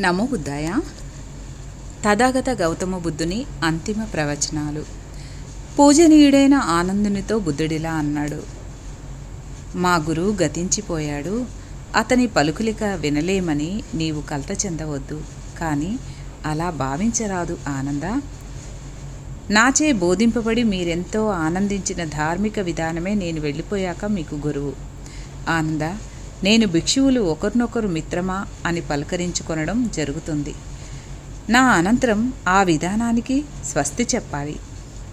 నమో బుద్ధాయ. తథాగత గౌతమ బుద్ధుని అంతిమ ప్రవచనాలు. పూజనీయుడైన ఆనందునితో బుద్ధుడిలా అన్నాడు. మా గురువు గతించిపోయాడు. అతని పలుకులిక వినలేమని నీవు కలత చెందవద్దు. కానీ అలా భావించరాదు ఆనంద. నాచే బోధింపబడి మీరెంతో ఆనందించిన ధార్మిక విధానమే నేను వెళ్ళిపోయాక మీకు గురువు. ఆనంద నేను భిక్షువులు ఒకరినొకరు మిత్రమా అని పలకరించుకొనడం జరుగుతుంది. నా అనంతరం ఆ విధానానికి స్వస్తి చెప్పాలి.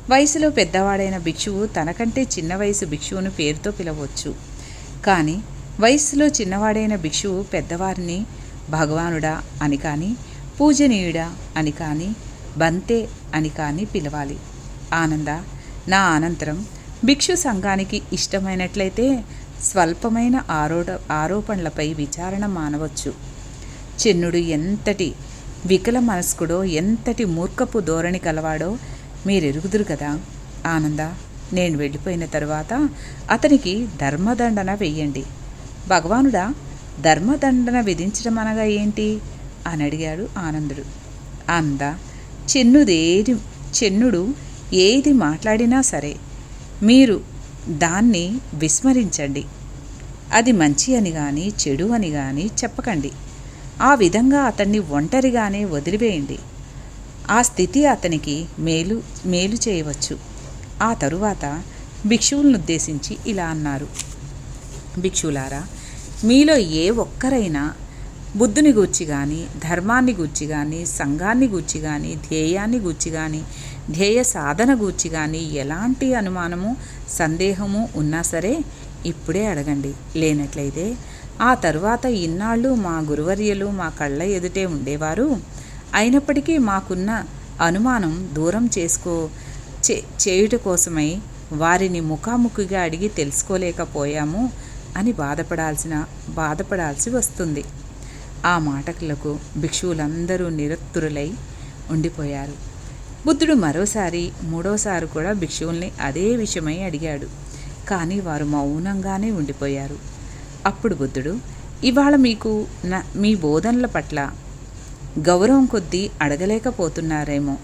వయసులో పెద్దవాడైన భిక్షువు తనకంటే చిన్న వయసు భిక్షువును పేరుతో పిలవచ్చు. కానీ వయస్సులో చిన్నవాడైన భిక్షువు పెద్దవారిని భగవానుడా అని కానీ పూజనీయుడా అని కానీ బంతే అని కానీ పిలవాలి. ఆనంద నా అనంతరం భిక్షు సంఘానికి ఇష్టమైనట్లయితే స్వల్పమైన ఆరోడ ఆరోపణలపై విచారణ మానవచ్చు. చిన్నుడు ఎంతటి వికల మనస్కుడో ఎంతటి మూర్ఖపు ధోరణి కలవాడో మీరెరుగుదురు కదా. ఆనంద నేను వెళ్ళిపోయిన తరువాత అతనికి ధర్మదండన వెయ్యండి. భగవానుడా ధర్మదండన విధించడం అనగా ఏంటి? అని అడిగాడు ఆనందుడు. ఆనంద చిన్నుదేది చెన్నుడు ఏది మాట్లాడినా సరే మీరు దాన్ని విస్మరించండి. అది మంచి అని కానీ చెడు అని కానీ చెప్పకండి. ఆ విధంగా అతన్ని ఒంటరిగానే వదిలివేయండి. ఆ స్థితి అతనికి మేలు మేలు చేయవచ్చు. ఆ తరువాత భిక్షువులను ఉద్దేశించి ఇలా అన్నారు. భిక్షులారా మీలో ఏ ఒక్కరైనా బుద్ధుని గూర్చి కానీ ధర్మాన్ని గూర్చి కానీ సంఘాన్ని గూర్చి కానీ ధ్యేయాన్ని గూర్చి కానీ ధ్యేయ సాధన గూర్చి కానీ ఎలాంటి అనుమానము సందేహము ఉన్నా సరే ఇప్పుడే అడగండి. లేనట్లయితే ఆ తరువాత ఇన్నాళ్ళు మా గురువర్యలు మా కళ్ళ ఎదుటే ఉండేవారు. అయినప్పటికీ మాకున్న అనుమానం దూరం చేసుకో చే చేయుట కోసమై వారిని ముఖాముఖిగా అడిగి తెలుసుకోలేకపోయాము అని బాధపడాల్సిన బాధపడాల్సి వస్తుంది. ఆ మాటకులకు భిక్షువులందరూ నిరత్తురులై ఉండిపోయారు. బుద్ధుడు మరోసారి మూడోసారి కూడా భిక్షువుల్ని అదే విషయమై అడిగాడు. కానీ వారు మౌనంగానే ఉండిపోయారు. అప్పుడు బుద్ధుడు ఇవాళ మీకు నా మీ బోధనల పట్ల గౌరవం కొద్దీ అడగలేకపోతున్నారేమో.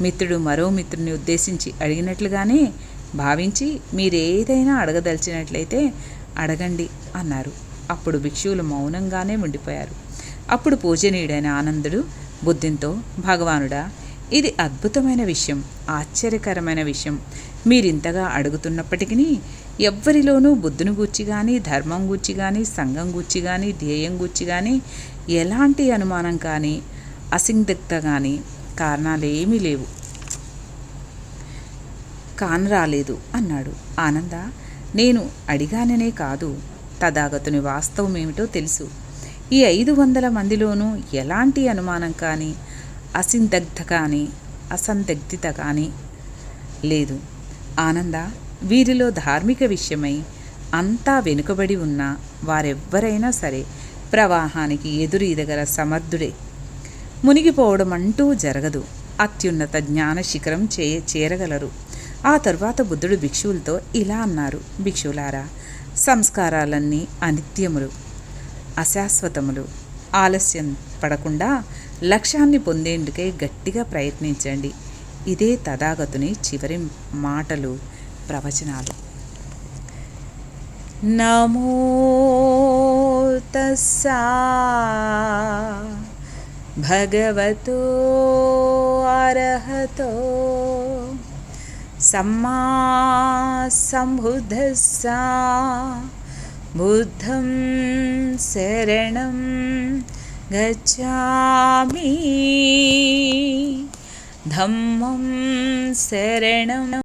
మిత్రుడు మరో మిత్రుని ఉద్దేశించి అడిగినట్లుగానే భావించి మీరేదైనా అడగదలిచినట్లయితే అడగండి అన్నారు. అప్పుడు భిక్షువులు మౌనంగానే ఉండిపోయారు. అప్పుడు పూజనీయుడైన ఆనందుడు బుద్ధింతో భగవానుడా ఇది అద్భుతమైన విషయం ఆశ్చర్యకరమైన విషయం. మీరింతగా అడుగుతున్నప్పటికీ ఎవ్వరిలోనూ బుద్ధుని గూర్చి కానీ ధర్మం గూర్చి కానీ సంఘం గూర్చి కానీ ధ్యేయం గూర్చి కానీ ఎలాంటి అనుమానం కానీ అసిందిగ్ధ కానీ కారణాలు ఏమీ లేవు కానరాలేదు అన్నాడు. ఆనంద నేను అడిగాననే కాదు. తదాగతుని వాస్తవం ఏమిటో తెలుసు. ఈ ఐదు వందల మందిలోనూ ఎలాంటి అనుమానం కానీ అసిందగ్ధ కానీ అసందిగ్ధత కానీ లేదు. ఆనంద వీరిలో ధార్మిక విషయమై అంతా వెనుకబడి ఉన్న వారెవ్వరైనా సరే ప్రవాహానికి ఎదురు సమర్థుడే. మునిగిపోవడం అంటూ జరగదు. అత్యున్నత జ్ఞాన శిఖరం చే చేరగలరు. ఆ తరువాత బుద్ధుడు భిక్షువులతో ఇలా అన్నారు. భిక్షువులారా సంస్కారాలన్నీ అనిత్యములు. అశాశ్వతములు. ఆలస్యం పడకుండా లక్ష్యాన్ని పొందేందుకే గట్టిగా ప్రయత్నించండి. ఇదే తథాగతుని చివరి మాటలు ప్రవచనాలు. నమో తస్సా భగవతో అర్హతో సమ్మా సంబుద్ధస్సా बुद्धं शरणं गच्छामि। धम्मं शरणं